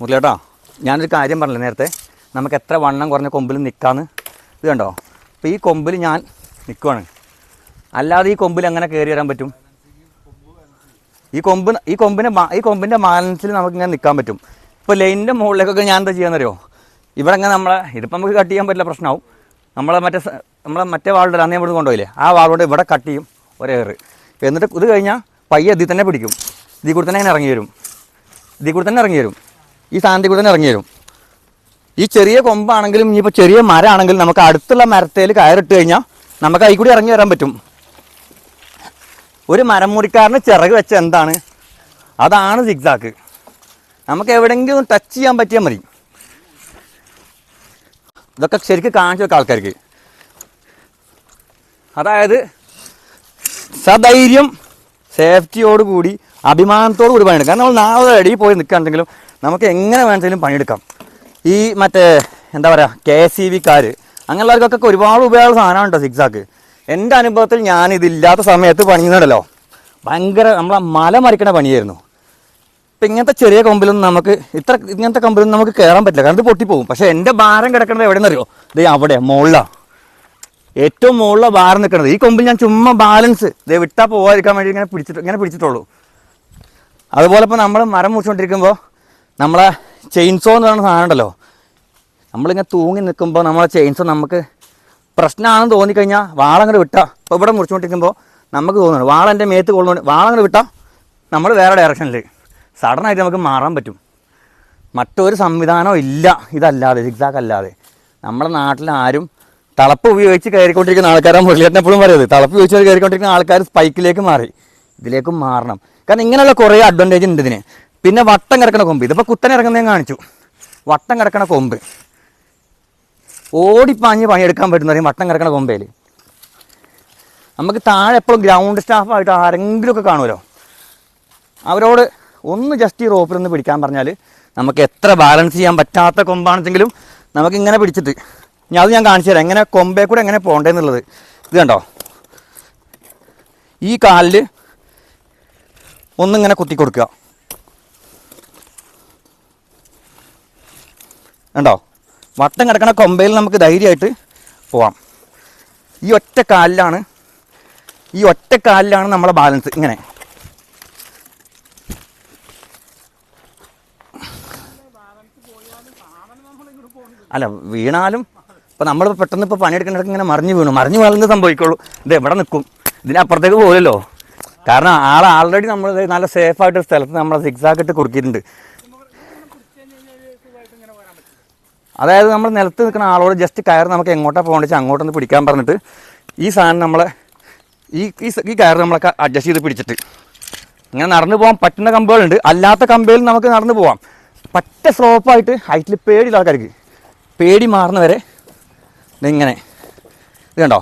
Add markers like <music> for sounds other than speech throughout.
മുരളിയേട്ടാ ഞാനൊരു കാര്യം പറഞ്ഞില്ല നേരത്തെ? നമുക്ക് എത്ര വണ്ണം കുറഞ്ഞ കൊമ്പിൽ നിൽക്കാന്ന് ഇത് കണ്ടോ? അപ്പോൾ ഈ കൊമ്പിൽ ഞാൻ നിൽക്കുവാണ് അല്ലാതെ ഈ കൊമ്പിൽ എങ്ങനെ കയറി വരാൻ പറ്റും? ഈ കൊമ്പ് ഈ കൊമ്പിന്റെ ഈ കൊമ്പിന്റെ ബാലൻസിൽ നമുക്ക് ഇങ്ങനെ നിൽക്കാൻ പറ്റും. ഇപ്പോൾ ലൈനിന്റെ മുകളിലേക്കൊക്കെ ഞാൻ എന്താ ചെയ്യാന്നറിയോ? ഇവിടെ അങ്ങനെ നമ്മളെ ഇതിപ്പോൾ നമുക്ക് കട്ട് ചെയ്യാൻ പറ്റില്ല പ്രശ്നമാവും. നമ്മളെ മറ്റേ നമ്മളെ മറ്റേ വാളുടെ അന്നേ ഇവിടെ കൊണ്ടുപോയില്ലേ? ആ വാളുകൊണ്ട് ഇവിടെ കട്ട് ചെയ്യും ഒരേറ് എന്നിട്ട് ഇത് കഴിഞ്ഞാൽ പയ്യെ ഇതിൽ തന്നെ പിടിക്കും. ഇതിൽ കൂടി തന്നെ ഇങ്ങനെ ഇറങ്ങി വരും. ഇതിൽ കൂടി തന്നെ ഇറങ്ങി വരും. ഈ സാധനത്തിൽ കൂടെ തന്നെ ഇറങ്ങി വരും. ഈ ചെറിയ കൊമ്പാണെങ്കിലും ഇനിയിപ്പോൾ ചെറിയ മരമാണെങ്കിലും നമുക്ക് അടുത്തുള്ള മരത്തേൽ കയറിട്ട് കഴിഞ്ഞാൽ നമുക്ക് അതിൽ കൂടി ഇറങ്ങി വരാൻ പറ്റും. ഒരു മരം മുറിക്കാരന് ചിറക് വെച്ച എന്താണ്? അതാണ് സിഗ്സാക്ക് നമുക്ക് എവിടെയെങ്കിലും ടച്ച് ചെയ്യാൻ പറ്റിയാൽ മതി. ഇതൊക്കെ ശരിക്കും കാണിച്ചു വെക്കാം ആൾക്കാർക്ക്. അതായത് സധൈര്യം സേഫ്റ്റിയോട് കൂടി അഭിമാനത്തോടു കൂടി പണിയെടുക്കാം നമ്മൾ നാളെ അടി പോയി നിൽക്കുകയാണെങ്കിലും നമുക്ക് എങ്ങനെ വേണമെങ്കിലും പണിയെടുക്കാം. ഈ മറ്റേ എന്താ പറയുക കെ എസ് ഇ വിക്കാർ അങ്ങനെയുള്ളവർക്കൊക്കെ ഒരുപാട് ഉപയോഗമുള്ള സാധനമാണ് കേട്ടോ സിക്സാക്ക്. എന്റെ അനുഭവത്തിൽ ഞാൻ ഇതില്ലാത്ത സമയത്ത് പണിയുന്നുണ്ടല്ലോ ഭയങ്കര നമ്മളെ മല മറിക്കണ പണിയായിരുന്നു. ഇപ്പം ഇങ്ങനത്തെ ചെറിയ കമ്പിലൊന്നും നമുക്ക് ഇത്ര ഇങ്ങനത്തെ കമ്പിലൊന്നും നമുക്ക് കയറാൻ പറ്റില്ല. കാരണം ഇത് പൊട്ടിപ്പോകും. പക്ഷേ എന്റെ ഭാരം കിടക്കുന്നത് എവിടെയെന്നറിയോ? ഇത് അവിടെ മുകളിലാണ് ഏറ്റവും മുകളിലെ ഭാരം നിൽക്കുന്നത് ഈ കൊമ്പിൽ ഞാൻ ചുമ്മാ ബാലൻസ് ഇത് വിട്ടാൽ പോകാതിരിക്കാൻ വേണ്ടി ഇങ്ങനെ പിടിച്ചിട്ട് ഇങ്ങനെ പിടിച്ചിട്ടുള്ളൂ. അതുപോലെ ഇപ്പോൾ നമ്മൾ മരം മുറിച്ചുകൊണ്ടിരിക്കുമ്പോൾ നമ്മളെ ചെയിൻസോ എന്ന് പറയുന്ന സാധനം ഉണ്ടല്ലോ. നമ്മളിങ്ങനെ തൂങ്ങി നിൽക്കുമ്പോൾ നമ്മളെ ചെയിൻസോ നമുക്ക് പ്രശ്നമാണെന്ന് തോന്നിക്കഴിഞ്ഞാൽ വാളങ്ങനെ വിട്ടാൽ ഇപ്പോൾ ഇവിടെ മുറിച്ചുകൊണ്ടിരിക്കുമ്പോൾ നമുക്ക് തോന്നുന്നു വാളെന്റെ മേത്ത് കൊള്ളുന്നുണ്ട്. വാളങ്ങനെ വിട്ടാൽ നമ്മൾ വേറെ ഡയറക്ഷനിൽ സഡനായിട്ട് നമുക്ക് മാറാൻ പറ്റും. മറ്റൊരു സംവിധാനവും ഇല്ല. ഇതല്ലാതെ സിക്സാക്ക് അല്ലാതെ. നമ്മുടെ നാട്ടിൽ ആരും തളപ്പ് ഉപയോഗിച്ച് കയറിക്കൊണ്ടിരിക്കുന്ന ആൾക്കാരാണ് മുരളിയേട്ടൻ എപ്പോഴും പറയുന്നത്. തളപ്പ് ഉപയോഗിച്ച് കയറിക്കൊണ്ടിരിക്കുന്ന ആൾക്കാർ സ്പൈക്കിലേക്ക് മാറി ഇതിലേക്കും മാറണം. കാരണം ഇങ്ങനെയുള്ള കുറേ അഡ്വാന്റേജ് ഉണ്ട് ഇതിന്. പിന്നെ വട്ടം കിടക്കണ കൊമ്പ്. ഇതിപ്പോൾ കുത്തനെ ഇറങ്ങുന്നതും കാണിച്ചു. വട്ടം കിടക്കണ കൊമ്പ്. ഓടിപ്പാഞ്ഞ് പണിയെടുക്കാൻ പറ്റുന്ന പറയും വട്ടം കിടക്കണ കൊമ്പേൽ. നമുക്ക് താഴെ എപ്പോഴും ഗ്രൗണ്ട് സ്റ്റാഫായിട്ട് ആരെങ്കിലുമൊക്കെ കാണുമല്ലോ. അവരോട് ഒന്ന് ജസ്റ്റ് ഈ റോപ്പിൽ ഒന്ന് പിടിക്കാൻ പറഞ്ഞാൽ നമുക്ക് എത്ര ബാലൻസ് ചെയ്യാൻ പറ്റാത്ത കൊമ്പാണെങ്കിലും നമുക്ക് ഇങ്ങനെ പിടിച്ചിട്ട് ഞാൻ അത് ഞാൻ കാണിച്ചു തരാം. എങ്ങനെ കൊമ്പേ കൂടെ എങ്ങനെ പോകേണ്ടതെന്നുള്ളത് ഇത് കണ്ടോ? ഈ കാലിൽ ഒന്നിങ്ങനെ കുത്തി കൊടുക്കുക. കണ്ടോ? വട്ടം കിടക്കണ കൊമ്പയിൽ നമുക്ക് ധൈര്യമായിട്ട് പോവാം. ഈ ഒറ്റ കാലിലാണ് ഈ ഒറ്റ കാലിലാണ് നമ്മളെ ബാലൻസ്. ഇങ്ങനെ. അല്ല വീണാലും ഇപ്പം നമ്മൾ പെട്ടെന്ന് ഇപ്പോൾ പണിയെടുക്കുന്നിടത്ത് ഇങ്ങനെ മറിഞ്ഞു വീണു. മറിഞ്ഞു വീണെന്ന് സംഭവിക്കുള്ളൂ? ഇത് എവിടെ നിൽക്കും. ഇതിനപ്പുറത്തേക്ക് പോലല്ലോ കാരണം ആൾ ആൾറെഡി നമ്മൾ നല്ല സേഫ് ആയിട്ട് സ്ഥലത്ത് നമ്മളെ സിക്സാക്ക് ഇട്ട് കുറുക്കിയിട്ടുണ്ട്. അതായത് നമ്മൾ നിലത്ത് നിൽക്കുന്ന ആളോട് ജസ്റ്റ് കയർ നമുക്ക് എങ്ങോട്ടാണ് പോകേണ്ടത് വെച്ചാൽ അങ്ങോട്ടൊന്ന് പിടിക്കാൻ പറഞ്ഞിട്ട് ഈ സാധനം നമ്മളെ ഈ ഈ കയർ നമ്മളൊക്കെ അഡ്ജസ്റ്റ് ചെയ്ത് പിടിച്ചിട്ട്. ഇങ്ങനെ നടന്നു പോകാൻ പറ്റുന്ന കമ്പുകളുണ്ട്. അല്ലാത്ത കമ്പയിൽ നമുക്ക് നടന്നു പോവാം. പറ്റ സ്ലോപ്പായിട്ട് ഹൈറ്റിൽ പേടിയുള്ള ആൾക്കാർക്ക്. പേടി മാറുന്നവരെ ഇതിങ്ങനെ ഇത് കണ്ടോ?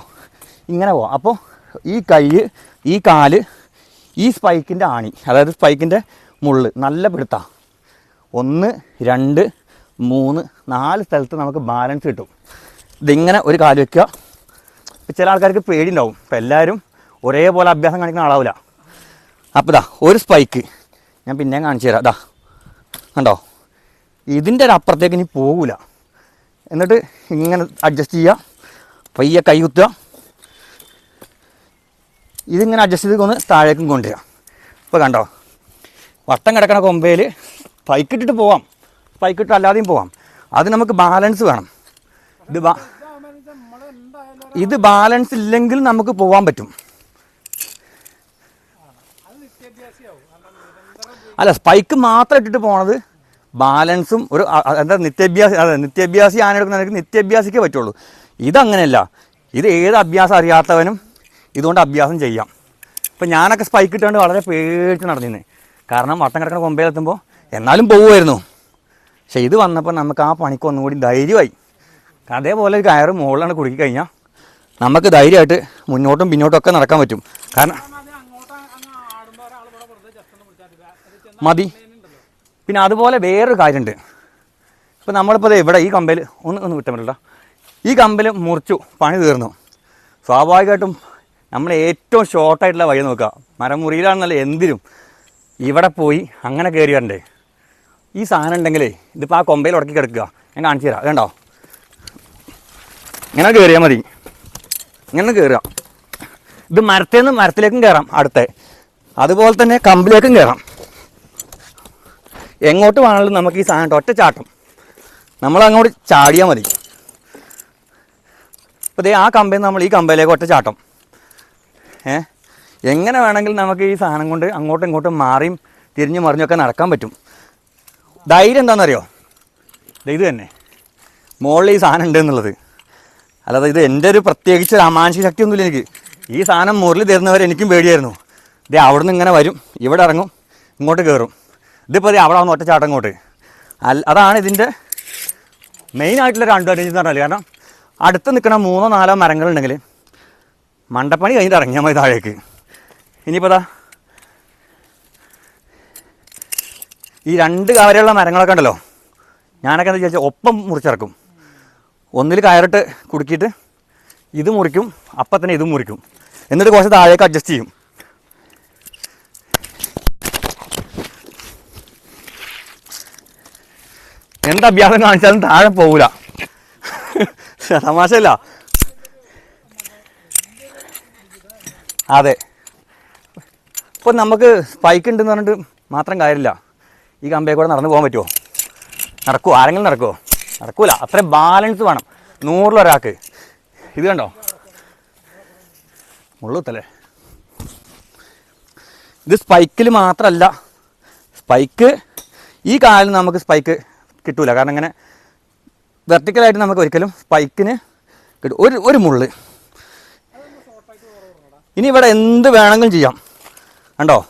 ഇങ്ങനെ പോവാം. അപ്പോൾ ഈ കൈ ഈ കാൽ ഈ സ്പൈക്കിന്റെ ആണി അതായത് സ്പൈക്കിന്റെ മുള്ള് നല്ല പിടുത്താം. ഒന്ന് രണ്ട് മൂന്ന് നാല് സ്ഥലത്ത് നമുക്ക് ബാലൻസ് കിട്ടും. ഇതിങ്ങനെ ഒരു കാൽ വെക്കുക. ചില ആൾക്കാർക്ക് പേടിയുണ്ടാവും. ഇപ്പം എല്ലാവരും ഒരേപോലെ അഭ്യാസം കാണിക്കുന്ന ആളാവില്ല അപ്പോൾ ഇതാ ഒരു സ്പൈക്ക് ഞാൻ പിന്നെയും കാണിച്ചു തരാം. ഇതാ കണ്ടോ? ഇതിന്റെ ഒരു അപ്പുറത്തേക്ക് ഇനി പോകൂല എന്നിട്ട് ഇങ്ങനെ അഡ്ജസ്റ്റ് ചെയ്യുക പയ്യെ കൈ കുത്തുക. ഇതിങ്ങനെ അഡ്ജസ്റ്റ് ചെയ്ത് ഒന്ന് താഴേക്കും കൊണ്ടുവരിക. ഇപ്പോൾ കണ്ടോ? വട്ടം കിടക്കണ കൊമ്പയിൽ പൈക്കിട്ടിട്ട് പോവാം. പൈക്കിട്ട് അല്ലാതെയും പോവാം. അത് നമുക്ക് ബാലൻസ് വേണം. ഇത് ബാ ഇത് ബാലൻസ് ഇല്ലെങ്കിൽ നമുക്ക് പോവാൻ പറ്റും. അല്ല സ്പൈക്ക് മാത്രം ഇട്ടിട്ട് പോണത് ബാലൻസും ഒരു എന്താ നിത്യാഭ്യാസി അതെ നിത്യാഭ്യാസി ആനെടുക്കുന്നവർക്ക് നിത്യാഭ്യാസിക്കേ പറ്റുള്ളൂ. ഇതങ്ങനെയല്ല. ഇത് ഏത് അഭ്യാസം അറിയാത്തവനും ഇതുകൊണ്ട് അഭ്യാസം ചെയ്യാം. ഇപ്പം ഞാനൊക്കെ സ്പൈക്ക് ഇട്ടുകൊണ്ട് വളരെ പേടിച്ച് നടന്നിരുന്നു. കാരണം വട്ടം കിടക്കുന്ന കൊമ്പയിലെത്തുമ്പോൾ എന്നാലും പോകുമായിരുന്നു പക്ഷെ ഇത് വന്നപ്പോൾ നമുക്ക് ആ പണിക്ക് ഒന്നുകൂടി ധൈര്യമായി. അതേപോലെ ഒരു കയറ് മുകളിലാണ് കുടുക്കി കഴിഞ്ഞാൽ നമുക്ക് ധൈര്യമായിട്ട് മുന്നോട്ടും പിന്നോട്ടും ഒക്കെ നടക്കാൻ പറ്റും. കാരണം മതി. പിന്നെ അതുപോലെ വേറൊരു കാര്യമുണ്ട്. ഇപ്പം നമ്മളിപ്പോൾ ഇവിടെ ഈ കമ്പയിൽ ഒന്ന് ഒന്ന് വിട്ടാൽ പറ്റില്ല ഈ കമ്പൽ മുറിച്ചു പണി തീർന്നു. സ്വാഭാവികമായിട്ടും നമ്മൾ ഏറ്റവും ഷോർട്ടായിട്ടുള്ള വഴി നോക്കുക. മരം മുറിയിലാണെന്നല്ല എന്തിനും. ഇവിടെ പോയി അങ്ങനെ കയറി വരണ്ടേ. ഈ സാധനം ഉണ്ടെങ്കിലേ ഇതിപ്പോൾ ആ കൊമ്പയിൽ ഉടക്കി കിടക്കുക. ഞാൻ കാണിച്ചു തരാം. വേണ്ടോ ഇങ്ങനെ കയറിയാൽ മതി. ഇങ്ങനെ കയറുക ഇത് മരത്തേന്ന് മരത്തിലേക്കും കയറാം അടുത്ത. അതുപോലെ തന്നെ കമ്പിലേക്കും കയറാം എങ്ങോട്ട് വേണമെങ്കിലും നമുക്ക് ഈ സാധനം ഒറ്റ ചാട്ടം. നമ്മളങ്ങോട്ട് ചാടിയാൽ മതി. അപ്പോൾ ആ കമ്പയിൽ നമ്മൾ ഈ കമ്പയിലേക്ക് ഒറ്റ ചാട്ടം. ഏ? എങ്ങനെ വേണമെങ്കിലും നമുക്ക് ഈ സാധനം കൊണ്ട് അങ്ങോട്ടും ഇങ്ങോട്ടും മാറിയും തിരിഞ്ഞു മറിഞ്ഞൊക്കെ നടക്കാൻ പറ്റും. ധൈര്യം എന്താണെന്നറിയോ? ഇത് തന്നെ. മുകളിൽ ഈ സാധനം ഉണ്ട് എന്നുള്ളത്. അല്ലാതെ ഇത് എന്റെ ഒരു പ്രത്യേകിച്ച് അമാനുഷിക ശക്തിയൊന്നുമില്ല എനിക്ക്. ഈ സാധനം മുരളി തരുന്നവരെ എനിക്കും പേടിയായിരുന്നു. ദേ അവിടുന്ന് ഇങ്ങനെ വരും ഇവിടെ ഇറങ്ങും ഇങ്ങോട്ട് കയറും. ഇതിപ്പോൾ അറിയാം അവിടെ വന്ന് ഒറ്റച്ചാട്ടം ഇങ്ങോട്ട്. അതാണ് ഇതിന്റെ മെയിൻ ആയിട്ടുള്ള ഒരു അഡ്വാന്റേജ് എന്ന് പറഞ്ഞാൽ കാരണം അടുത്ത് നിൽക്കുന്ന മൂന്നോ നാലോ മരങ്ങളുണ്ടെങ്കിൽ മണ്ടപ്പണി കഴിഞ്ഞിട്ട് ഇറങ്ങിയാൽ മതി താഴേക്ക്. ഇനിയിപ്പോൾ അതാ ഈ രണ്ട് കവരെയുള്ള മരങ്ങളൊക്കെ ഉണ്ടല്ലോ. ഞാനൊക്കെ എന്താ ചോദിച്ചാൽ ഒപ്പം മുറിച്ചിറക്കും. ഒന്നിൽ കയറിട്ട് കുടുക്കിയിട്ട് ഇത് മുറിക്കും അപ്പം തന്നെ ഇതും മുറിക്കും. എന്നിട്ട് കുറച്ച് താഴേക്ക് അഡ്ജസ്റ്റ് ചെയ്യും. എന്ത് അഭ്യാസം കാണിച്ചാലും താഴെ പോകൂല <laughs> തമാശയല്ല. അതെ. ഇപ്പം നമുക്ക് സ്പൈക്ക് ഉണ്ടെന്ന് പറഞ്ഞിട്ട് മാത്രം കാര്യമില്ല. ഈ കമ്പയെ കൂടെ നടന്നു പോകാൻ പറ്റുമോ നടക്കുമോ ആരെങ്കിലും നടക്കുമോ നടക്കൂല. അത്ര ബാലൻസ് വേണം. നൂറിലൊരാൾക്ക് ഇത് കണ്ടോ? മുള്ളൂത്തല്ലേ? ഇത് സ്പൈക്കിൽ മാത്രമല്ല സ്പൈക്ക് ഈ കാലിൽ നമുക്ക് സ്പൈക്ക് കിട്ടൂല. കാരണം ഇങ്ങനെ വെർട്ടിക്കലായിട്ട് നമുക്ക് ഒരിക്കലും സ്പൈക്കിന് കിട്ടും. ഒരു ഒരു മുള്ള്. ഇനി ഇവിടെ എന്ത് വേണമെങ്കിലും ചെയ്യാം. കണ്ടോ?